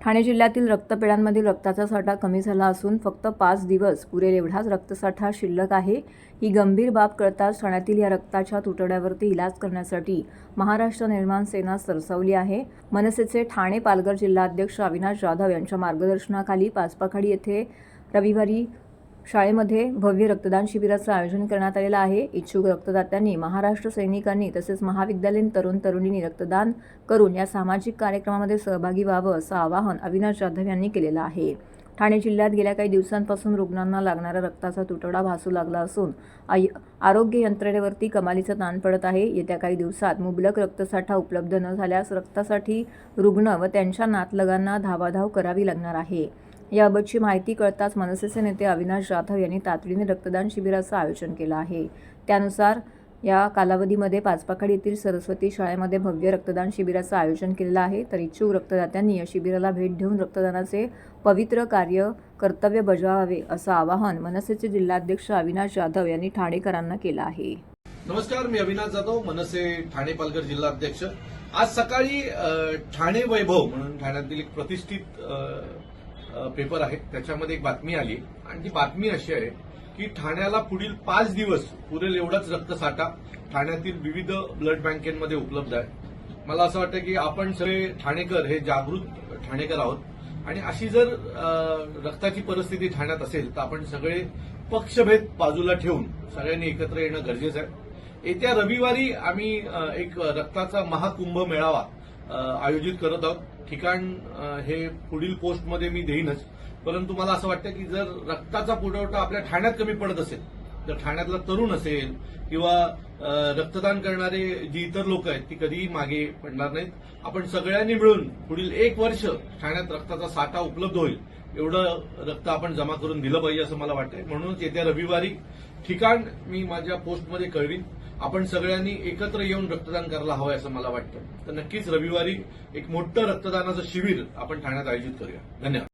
ठाणे जिल्ह्यातील रक्तपेढ्यांमधील रक्ताचा साठा कमी झाला असून फक्त पाच दिवस पुरेल एवढाच रक्तसाठा शिल्लक आहे. ही गंभीर बाब कळताच ठाण्यातील या रक्ताच्या तुटवड्यावरती इलाज करण्यासाठी महाराष्ट्र निर्माण सेना सरसावली आहे. मनसेचे ठाणे पालघर जिल्हाध्यक्ष अविनाश जाधव यांच्या मार्गदर्शनाखाली पाचपाखाडी येथे रविवारी शाळेमध्ये भव्य रक्तदान शिबिराचं आयोजन करण्यात आलेलं आहे. इच्छुक रक्तदात्यांनी महाराष्ट्र सैनिकांनी तसेच महाविद्यालयीन तरुण तरुणींनी रक्तदान करून या सामाजिक कार्यक्रमामध्ये सहभागी व्हावं असं आवाहन अविनाश जाधव यांनी केलेलं आहे. ठाणे जिल्ह्यात गेल्या काही दिवसांपासून रुग्णांना लागणारा रक्ताचा तुटवडा भासू लागला असून आय आरोग्य यंत्रणेवरती कमालीचा ताण पडत आहे. येत्या काही दिवसात मुबलक रक्तसाठा उपलब्ध न झाल्यास रक्तासाठी रुग्ण व त्यांच्या नातलगांना धावाधाव करावी लागणार आहे. याबाबतची माहिती कळताच मनसेचे नेते अविनाश जाधव यांनी तातडीने रक्तदान शिबिराचं आयोजन केलं आहे. त्यानुसार या कालावधीमध्ये पाचपाखाड येथील सरस्वती शाळेमध्ये भव्य रक्तदान शिबिराचं आयोजन केलेलं आहे. तर इच्छुक रक्तदात्यांनी या शिबिराला भेट देऊन रक्तदानाचे पवित्र कार्य कर्तव्य बजावावे असं आवाहन मनसेचे जिल्हाध्यक्ष अविनाश जाधव यांनी ठाणेकरांना केलं आहे. नमस्कार मी अविनाश जाधव मनसे ठाणे पालघर जिल्हाध्यक्ष. आज सकाळी ठाणे वैभव म्हणून ठाण्यातील एक प्रतिष्ठित पेपर आहे. त्याच्यामध्ये एक बातमी आली. आणि ती बातमी अशी आहे की ठाण्याला पुढील पाच दिवस पुरेल एवढाच रक्तसाठा. ठाण्यातील विविध ब्लड बँकेमध्ये उपलब्ध आहे. मला असं वाटतं की आपण सगळे ठाणेकर हे जागृत ठाणेकर आहोत. आणि अशी जर रक्ताची परिस्थिती ठाण्यात असेल तर आपण सगळे पक्षभेद बाजूला ठेवून सगळ्यांनी एकत्र येणं गरजेचं आहे. येत्या रविवारी आम्ही एक रक्ताचा महाकुंभ मेळावा आयोजित करत आहोत. ठिकाण हे पुढील पोस्टमध्ये मी देईनच. परंतु मला असं वाटतं की जर रक्ताचा पुरवठा आपल्या ठाण्यात कमी पडत असेल तर ठाण्यातला तरुण असेल किंवा रक्तदान करणारे जी इतर लोक आहेत ती कधीही मागे पडणार नाहीत. आपण सगळ्यांनी मिळून पुढील एक वर्ष ठाण्यात रक्ताचा साठा उपलब्ध होईल. एवढं रक्त आपण जमा करून दिलं पाहिजे असं मला वाटतंय. म्हणूनच येत्या रविवारी ठिकाण मी माझ्या पोस्टमध्ये कळवीन. आपण सगळ्यांनी एकत्र येऊन रक्तदान करायला हवं असं मला वाटतं. तर नक्कीच रविवारी एक मोठं रक्तदानाचं शिबिर आपण ठाण्यात आयोजित करूया. धन्यवाद.